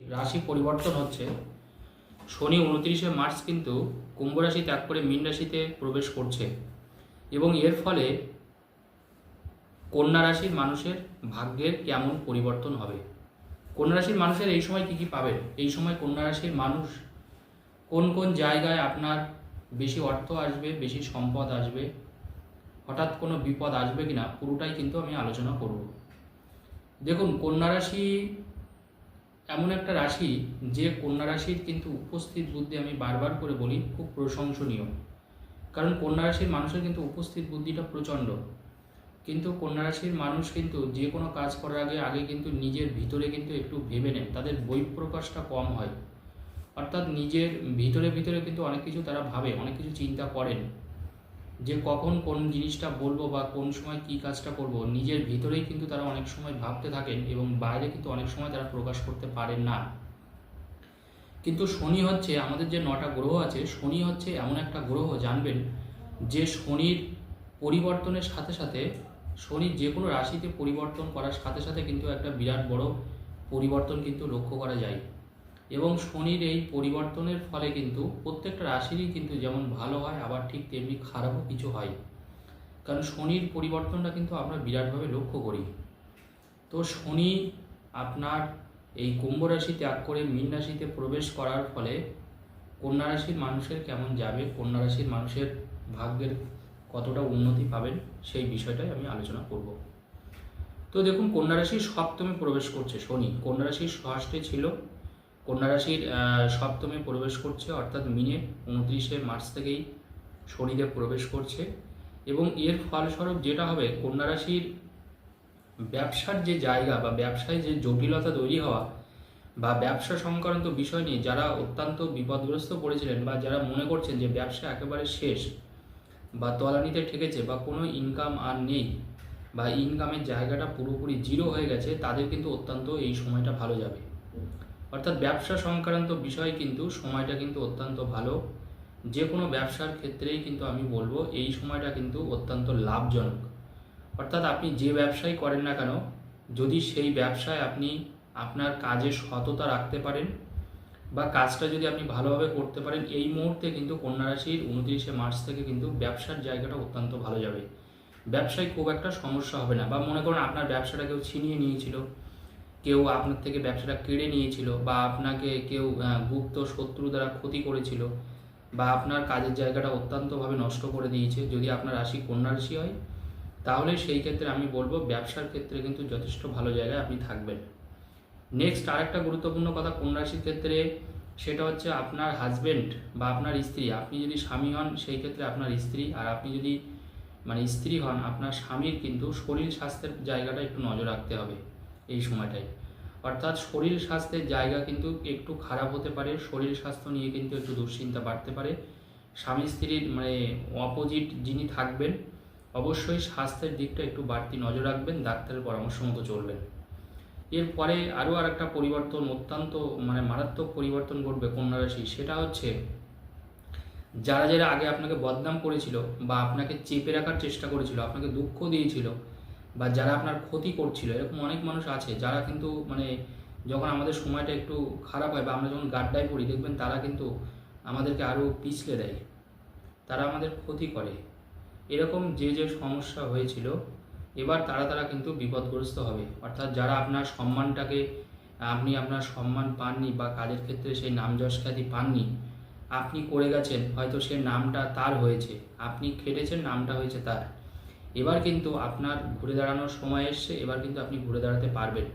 রাশি পরিবর্তন হচ্ছে। শনি উনত্রিশে মার্চ কিন্তু কুম্ভ রাশি ত্যাগ করে মীন রাশিতে প্রবেশ করছে এবং এর ফলে কন্যা রাশির মানুষের ভাগ্যের কেমন পরিবর্তন হবে। কন্যা রাশির মানুষের এই সময় কি কি পাবেন? এই সময় কন্যা রাশির মানুষ কোন কোন জায়গায় আপনার বেশি অর্থ আসবে, বেশি সম্পদ আসবে, হঠাৎ কোনো বিপদ আসবে কিনা, পুরোটাই কিন্তু আমি আলোচনা করব। দেখুন, কন্যা রাশি এমন একটা রাশি যে কন্যা রাশির কিন্তু উপস্থিত বুদ্ধি আমি বারবার করে বলি খুব প্রশংসনীয়। কারণ কন্যা রাশির মানুষের কিন্তু উপস্থিত বুদ্ধিটা প্রচণ্ড। কিন্তু কন্যা রাশির মানুষ কিন্তু যে কোনো কাজ করার আগে আগে কিন্তু নিজের ভিতরে কিন্তু একটু ভেবে নেন তাদের বহিঃপ্রকাশটা কম হয়। অর্থাৎ নিজের ভিতরে ভিতরে কিন্তু অনেক কিছু তারা ভাবে, অনেক কিছু চিন্তা করেন। যে কখন কোন জিনিসটা বলব বা কোন সময় কি কাজটা করব, নিজের ভিতরেই কিন্তু তারা অনেক সময় ভাবতে থাকেন এবং বাইরে কিন্তু অনেক সময় তারা প্রকাশ করতে পারেন না। কিন্তু শনি হচ্ছে, আমাদের যে নটা গ্রহ আছে, শনি হচ্ছে এমন একটা গ্রহ, জানবেন, যে শনির পরিবর্তনের সাথে সাথে শনি যে কোনো রাশিতে পরিবর্তন করার সাথে সাথে কিন্তু একটা বিরাট বড় পরিবর্তন কিন্তু লক্ষ্য করা যায়। এবং শনির এই পরিবর্তনের ফলে কিন্তু প্রত্যেকটা রাশিরই কিন্তু যেমন ভালো হয়, আবার ঠিক তেমনি খারাপও কিছু হয়। কারণ শনির পরিবর্তনটা কিন্তু আমরা বিরাটভাবে লক্ষ্য করি। তো শনি আপনার এই কুম্ভ রাশি ত্যাগ করে মীন রাশিতে প্রবেশ করার ফলে কন্যা রাশির মানুষের কেমন যাবে, কন্যা রাশির মানুষের ভাগ্যের কতটা উন্নতি পাবেন, সেই বিষয়টাই আমি আলোচনা করব। তো দেখুন, কন্যা রাশির সপ্তমে প্রবেশ করছে শনি। কন্যা রাশির ষষ্ঠে ছিল কন্যা রাশির সপ্তমে প্রবেশ করছে, অর্থাৎ মিনে উনত্রিশে মার্চ থেকেই শনিদেব প্রবেশ করছে। এবং এর ফলস্বরূপ যেটা হবে, কন্যা রাশির ব্যবসার যে জায়গা বা ব্যবসায় যে জটিলতা তৈরি হওয়া বা ব্যবসা সংক্রান্ত বিষয় নিয়ে যারা অত্যন্ত বিপদগ্রস্ত পড়েছিলেন বা যারা মনে করছেন যে ব্যবসা একেবারে শেষ বা তলানিতে ঠেকেছে বা কোনো ইনকাম আর নেই বা ইনকামের জায়গাটা পুরোপুরি জিরো হয়ে গেছে, তাদের কিন্তু অত্যন্ত এই সময়টা ভালো যাবে। অর্থাৎ ব্যবসা সংক্রান্ত বিষয় কিন্তু সময়টা কিন্তু অত্যন্ত ভালো। যে কোনো ব্যবসার ক্ষেত্রেই কিন্তু আমি বলব এই সময়টা কিন্তু অত্যন্ত লাভজনক। অর্থাৎ আপনি যে ব্যবসাই করেন না কেন, যদি সেই ব্যবসায় আপনি আপনার কাজে সততা রাখতে পারেন বা কাজটা যদি আপনি ভালোভাবে করতে পারেন, এই মুহূর্তে কিন্তু কন্যা রাশির উনত্রিশে মার্চ থেকে কিন্তু ব্যবসার জায়গাটা অত্যন্ত ভালো যাবে। ব্যবসায় খুব একটা সমস্যা হবে না বা মনে করুন আপনার ব্যবসাটা কেউ ছিনিয়ে নিয়েছিল। কেউ আপনার থেকে ব্যবসাটা কেড়ে নিয়েছিল বা আপনাকে কেউ গুপ্ত শত্রু দ্বারা ক্ষতি করেছিল বা আপনার কাজের জায়গাটা অত্যন্তভাবে নষ্ট করে দিয়েছে, যদি আপনার রাশি কন্যা রাশি হয়, তাহলে সেই ক্ষেত্রে আমি বলব ব্যবসার ক্ষেত্রে কিন্তু যথেষ্ট ভালো জায়গায় আপনি থাকবেন। নেক্সট আরেকটা গুরুত্বপূর্ণ কথা কন্যা রাশির ক্ষেত্রে, সেটা হচ্ছে আপনার হাজবেন্ড বা আপনার স্ত্রী। আপনি যদি স্বামী হন, সেই ক্ষেত্রে আপনার স্ত্রী। আর আপনি যদি মানে স্ত্রী হন, আপনার স্বামীর কিন্তু শরীর স্বাস্থ্যের জায়গাটা একটু নজর রাখতে হবে। এই সময়টায় অর্থাৎ শরীর স্বাস্থ্যের জায়গা কিন্তু একটু খারাপ হতে পারে, শরীর স্বাস্থ্য নিয়ে কিন্তু একটু দুশ্চিন্তা বাড়তে পারে। স্বামী স্ত্রীর মানে অপোজিট যিনি থাকবেন, অবশ্যই স্বাস্থ্যের দিকটা একটু বাড়তি নজর রাখবেন, ডাক্তারের পরামর্শ মতো চলবেন। এরপরে আরও আর একটা পরিবর্তন, অত্যন্ত মানে মারাত্মক পরিবর্তন ঘটবে কন্যা রাশি, সেটা হচ্ছে যারা যারা আগে আপনাকে বদনাম করেছিল বা আপনাকে চেপে রাখার চেষ্টা করেছিল, আপনাকে দুঃখ দিয়েছিল বা যারা আপনার ক্ষতি করছিল, এরকম অনেক মানুষ আছে যারা কিন্তু মানে যখন আমাদের সময়টা একটু খারাপ হয় বা আমরা যখন গাড্ডায় পড়ি, দেখবেন তারা কিন্তু আমাদেরকে আরও পিছলে দেয়। তারা আমাদের ক্ষতি করে। এরকম যে যে সমস্যা হয়েছিল, এবার তারা তারা কিন্তু বিপদগ্রস্ত হবে। অর্থাৎ যারা আপনার সম্মানটাকে, আপনি আপনার সম্মান পাননি বা কাজের ক্ষেত্রে সেই নাম যশ খ্যাতি পাননি, আপনি করে গেছেন, হয়তো সে নামটা তার হয়েছে। আপনি খেটেছেন, নামটা হয়েছে তার। এবার কিন্তু আপনার ঘুরে দাঁড়ানোর সময় এসছে, এবার কিন্তু আপনি ঘুরে দাঁড়াতে পারবেন।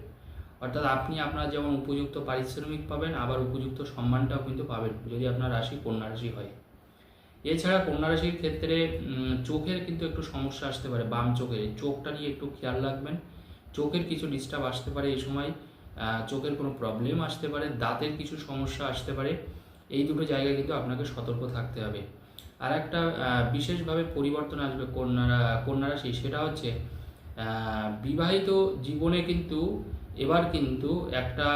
অর্থাৎ আপনি আপনার যেমন উপযুক্ত পারিশ্রমিক পাবেন, আবার উপযুক্ত সম্মানটাও কিন্তু পাবেন, যদি আপনার রাশি কন্যা রাশি হয়। এছাড়া কন্যা রাশির ক্ষেত্রে চোখের কিন্তু একটু সমস্যা আসতে পারে, বাম চোখের। চোখটা নিয়ে একটু খেয়াল রাখবেন। চোখের কিছু ডিস্টার্ব আসতে পারে এই সময় চোখের কোনো প্রবলেম আসতে পারে, দাঁতের কিছু সমস্যা আসতে পারে। এই দুটো জায়গায় কিন্তু আপনাকে সতর্ক থাকতে হবে। আর একটা বিশেষভাবে পরিবর্তন আসবে কন্যা রা- কন্যা রাশি সেটা হচ্ছে বিবাহিত জীবনে কিন্তু এবার কিন্তু একটা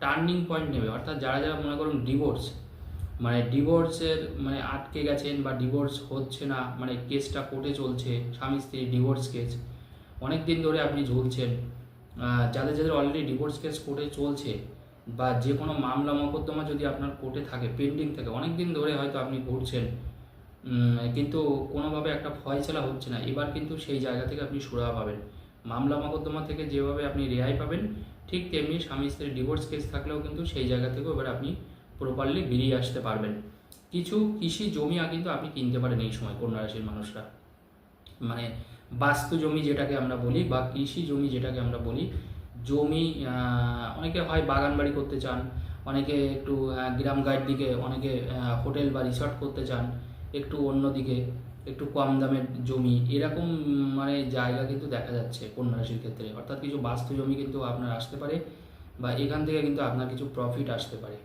টার্নিং পয়েন্ট নেবে। অর্থাৎ যারা যারা মনে করুন ডিভোর্স মানে ডিভোর্সের মানে আটকে গেছেন বা ডিভোর্স হচ্ছে না মানে কেসটা কোর্টে চলছে, স্বামী স্ত্রী ডিভোর্স কেস অনেক দিন ধরে আপনি ঝুলছেন যাদের যাদের অলরেডি ডিভোর্স কেস কোর্টে চলছে বা যে কোনো মামলা মোকদ্দমা যদি আপনার কোর্টে থাকে পেন্ডিং থাকে অনেক দিন ধরে হয়তো আপনি ঘুরছেন কিন্তু কোনোভাবে একটা ফয়সলা হচ্ছে না। এবার কিন্তু সেই জায়গা থেকে আপনি সুরা পাবেন। মামলা মোকদ্দমা থেকে যেভাবে আপনি রেহাই পাবেন, ঠিক তেমনি স্বামী স্ত্রীর ডিভোর্স কেস থাকলেও কিন্তু সেই জায়গা থেকেও এবার আপনি প্রপারলি বেরিয়ে আসতে পারবেন। কিছু কৃষি জমি কিন্তু আপনি কিনতে পারেন এই সময় কন্যা রাশির মানুষরা। মানে বাস্তু জমি যেটাকে আমরা বলি বা কৃষি জমি যেটাকে আমরা বলি জমি অনেকে হয় বাগান বাড়ি করতে চান, অনেকে একটু গ্রাম গাইড দিকে, অনেকে হোটেল বা রিসর্ট করতে চান, একটু অন্যদিকে একটু কম দামের জমি, এরকম মানে জায়গা কিন্তু দেখা যাচ্ছে কন্যা রাশির ক্ষেত্রে। অর্থাৎ কিছু বাস্তু জমি কিন্তু আপনার আসতে পারে বা এখান থেকে কিন্তু আপনার কিছু প্রফিট আসতে পারে।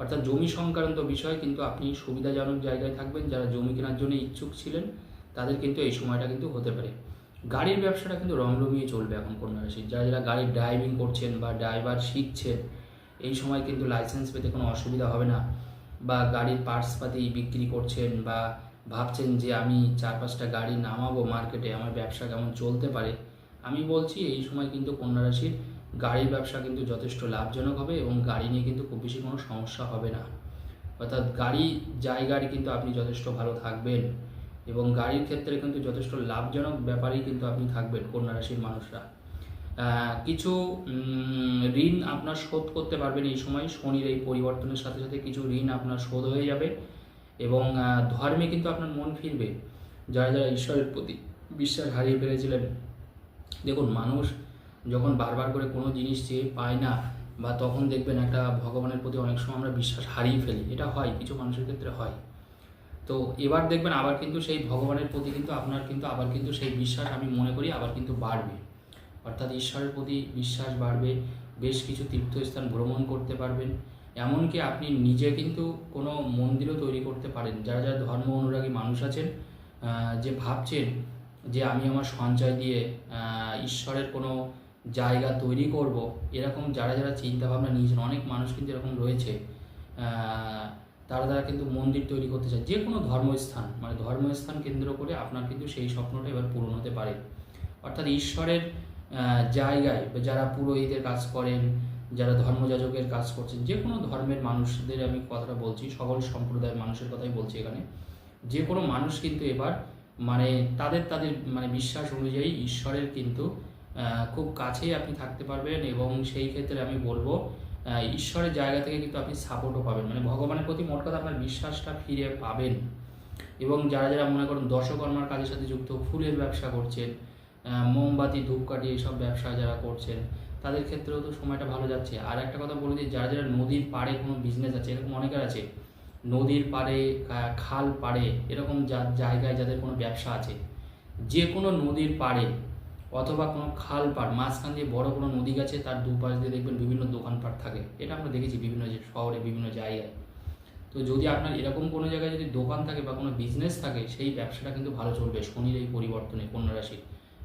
অর্থাৎ জমি সংক্রান্ত বিষয় কিন্তু আপনি সুবিধাজনক জায়গায় থাকবেন, যারা জমি কেনার জন্য ইচ্ছুক ছিলেন, তাদের কিন্তু এই সময়টা কিন্তু হতে পারে। গাড়ির ব্যবসাটা কিন্তু রমরমিয়ে চলবে এখন কন্যা রাশির। যারা যারা গাড়ি ড্রাইভিং করছেন বা ড্রাইভার শিখছেন, এই সময় কিন্তু লাইসেন্স পেতে কোনো অসুবিধা হবে না। বা গাড়ির পার্টসপাতি বিক্রি করছেন বা ভাবছেন যে আমি চার পাঁচটা গাড়ি নামাবো মার্কেটে আমার ব্যবসা কেমন চলতে পারে? আমি বলছি এই সময় কিন্তু কন্যা রাশির গাড়ির ব্যবসা কিন্তু যথেষ্ট লাভজনক হবে এবং গাড়ি নিয়ে কিন্তু খুব বেশি কোনো সমস্যা হবে না। অর্থাৎ গাড়ি জায়গায় কিন্তু আপনি যথেষ্ট ভালো থাকবেন। এবং গাড়ির ক্ষেত্রে কিন্তু যথেষ্ট লাভজনক ব্যাপারেই কিন্তু আপনি থাকবেন কন্যা রাশির মানুষরা। কিছু ঋণ আপনার শোধ করতে পারবেন এই সময়। শনির এই পরিবর্তনের সাথে সাথে কিছু ঋণ আপনার শোধ হয়ে যাবে এবং ধর্মে কিন্তু আপনার মন ফিরবে। যারা যারা ঈশ্বরের প্রতি বিশ্বাস হারিয়ে ফেলেছিলেন, দেখুন মানুষ যখন বারবার করে কোনো জিনিস চেয়ে পায় না বা তখন দেখবেন একটা ভগবানের প্রতি অনেক সময় আমরা বিশ্বাস হারিয়ে ফেলি। এটা হয়, কিছু মানুষের ক্ষেত্রে হয়। তো এবার দেখবেন আবার কিন্তু সেই ভগবানের প্রতি কিন্তু আপনার কিন্তু আবার কিন্তু সেই বিশ্বাস আমি মনে করি আবার কিন্তু বাড়বে। অর্থাৎ ঈশ্বরের প্রতি বিশ্বাস বাড়বে, বেশ কিছু তীর্থস্থান ভ্রমণ করতে পারবেন। এমনকি আপনি নিজে কিন্তু কোনো মন্দিরও তৈরি করতে পারেন। যারা যারা ধর্ম অনুরাগী মানুষ আছেন যে ভাবছেন যে আমি আমার সঞ্চয় দিয়ে ঈশ্বরের কোনো জায়গা তৈরি করব, এরকম যারা যারা চিন্তা ভাবনা নিয়েছেন, অনেক মানুষ কিন্তু এরকম রয়েছে। তারা তারা কিন্তু মন্দির তৈরি করতে চায়। যে কোনো ধর্মস্থান মানে ধর্মস্থান কেন্দ্র করে আপনার কিন্তু সেই স্বপ্নটা এবার পূরণ হতে পারে। অর্থাৎ ঈশ্বরের জায়গায় যারা পুরোহিতের কাজ করেন, যারা ধর্মযাজকের কাজ করছেন যে কোনো ধর্মের মানুষদের আমি কথাটা বলছি, সকল সম্প্রদায়ের মানুষের কথাই বলছি এখানে। যে কোনো মানুষ কিন্তু এবার মানে তাদের তাদের মানে বিশ্বাস অনুযায়ী ঈশ্বরের কিন্তু খুব কাছেই আপনি থাকতে পারবেন এবং সেই ক্ষেত্রে আমি বলব ঈশ্বরের জায়গা থেকে কিন্তু আপনি সাপোর্টও পাবেন। মানে ভগবানের প্রতি মোট কথা আপনার বিশ্বাসটা ফিরে পাবেন। এবং যারা যারা মনে করেন দশকর্মার কাজের সাথে যুক্ত, ফুলের ব্যবসা করছেন মোমবাতি, ধূপকাঠি এইসব ব্যবসা যারা করছেন, তাদের ক্ষেত্রেও তো সময়টা ভালো যাচ্ছে। আর একটা কথা বলে দিই, যারা যারা নদীর পাড়ে কোনো বিজনেস আছে, এরকম অনেকের আছে, নদীর পাড়ে খাল পাড়ে, এরকম যা- জায়গায় যাদের কোনো ব্যবসা আছে, যে কোনো নদীর পাড়ে অথবা কোনো খাল পাড় মাঝখান দিয়ে বড় কোনো নদী গেছে, তার দুপাশ দিয়ে দেখবেন বিভিন্ন দোকানপাট থাকে। এটা আমরা দেখেছি বিভিন্ন শহরে, বিভিন্ন জায়গায়। তো যদি আপনার এরকম কোনো জায়গায় যদি দোকান থাকে বা কোনো বিজনেস থাকে, সেই ব্যবসাটা কিন্তু ভালো চলবে। শনির এই পরিবর্তনে, কন্যা রাশি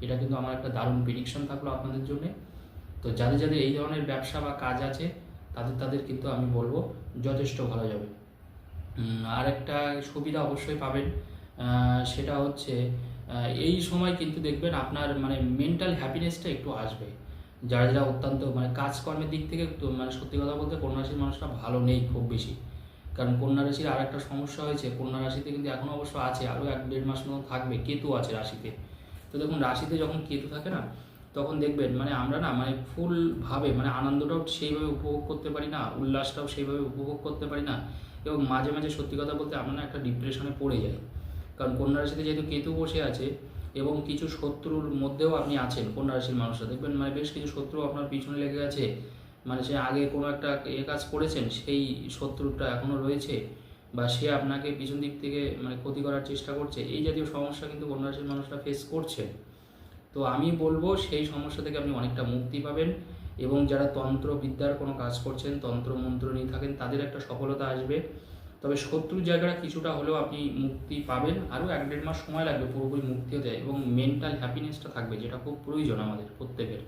এটা কিন্তু আমার একটা দারুণ প্রিডিকশন থাকল আপনাদের জন্য। তো যাদের যাদের এই ধরনের ব্যবসা বা কাজ আছে, তাদের তাদের কিন্তু আমি বলব, যথেষ্ট ভালো যাবে। আর একটা সুবিধা অবশ্যই পাবেন। সেটা হচ্ছে এই সময় কিন্তু দেখবেন আপনার মানে মেন্টাল হ্যাপিনেসটা একটু আসবে। যারা যারা অত্যন্ত মানে কাজকর্মের দিক থেকে মানে সত্যি কথা বলতে কন্যা রাশির মানুষরা ভালো নেই খুব বেশি। কারণ কন্যা রাশির আর একটা সমস্যা হয়েছে কন্যা রাশিতে কিন্তু এখন অবশ্য আছে, আরও এক দেড় মাস মতো থাকবে, কেতু আছে রাশিতে। তো দেখুন, রাশিতে যখন কেতু থাকে না, তখন দেখবেন মানে আমরা না মানে ফুলভাবে মানে আনন্দটাও সেইভাবে উপভোগ করতে পারি না, উল্লাসটাও সেইভাবে উপভোগ করতে পারি না এবং মাঝে মাঝে সত্যি কথা বলতে আমরা একটা ডিপ্রেশনে পড়ে যাই। কারণ কন্যা রাশিতে যেহেতু কেতু বসে আছে এবং কিছু শত্রুর মধ্যেও আপনি আছেন কন্যা রাশির মানুষরা। দেখবেন মানে বেশ কিছু শত্রু আপনার পিছনে লেগে গেছে মানে সে আগে কোনো একটা এ কাজ করেছেন, সেই শত্রুটা এখনও রয়েছে বা সে আপনাকে পিছন দিক থেকে মানে ক্ষতি করার চেষ্টা করছে, এই জাতীয় সমস্যা কিন্তু কন্যা রাশির মানুষরা ফেস করছে। তো আমি বলব সেই সমস্যা থেকে আপনি অনেকটা মুক্তি পাবেন এবং যারা তন্ত্রবিদ্যার কোনো কাজ করছেন তন্ত্র মন্ত্র নিয়ে থাকেন, তাদের একটা সফলতা আসবে। তবে শত্রুর জায়গাটা কিছুটা হলেও আপনি মুক্তি পাবেন। আরও এক দেড় মাস সময় লাগবে পুরোপুরি মুক্তি হতে এবং মেন্টাল হ্যাপিনেসটা থাকবে, যেটা খুব প্রয়োজন আমাদের প্রত্যেকের।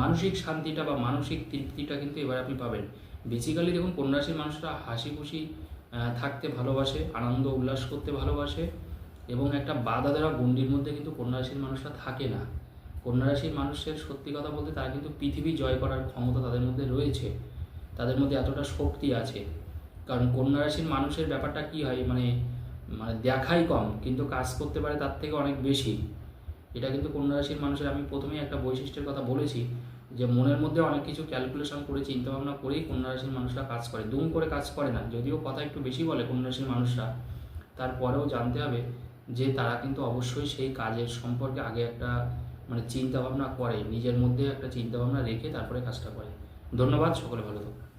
মানসিক শান্তিটা বা মানসিক তৃপ্তিটা কিন্তু এবার আপনি পাবেন। বেসিক্যালি দেখুন কন্যারাশির মানুষরা হাসি খুশি থাকতে ভালোবাসে, আনন্দ উল্লাস করতে ভালোবাসে এবং একটা বাধা দেওয়া গণ্ডির মধ্যে কিন্তু কন্যারাশির মানুষরা থাকে না। কন্যারাশির মানুষের সত্যি কথা বলতে তারা কিন্তু পৃথিবী জয় করার ক্ষমতা তাদের মধ্যে রয়েছে। তাদের মধ্যে এতটা শক্তি আছে। কারণ কন্যা রাশির মানুষের ব্যাপারটা কি হয় মানে মানে দেখাই কম, কিন্তু কাজ করতে পারে তার থেকে অনেক বেশি। এটা কিন্তু কন্যা রাশির মানুষের, আমি প্রথমেই একটা বৈশিষ্ট্যের কথা বলেছি যে, মনের মধ্যে অনেক কিছু ক্যালকুলেশন করে চিন্তা ভাবনা করেই কন্যা রাশির মানুষরা কাজ করে। দুম করে কাজ করে না, যদিও কথা একটু বেশি বলে কন্যা রাশির মানুষরা। তারপরেও জানতে হবে যে, তারা কিন্তু অবশ্যই সেই কাজের সম্পর্কে আগে একটা মানে চিন্তা ভাবনা করে, নিজের মধ্যে একটা চিন্তা ভাবনা রেখে তারপরে কাজটা করে। ধন্যবাদ, সকলে ভালো থাকুন।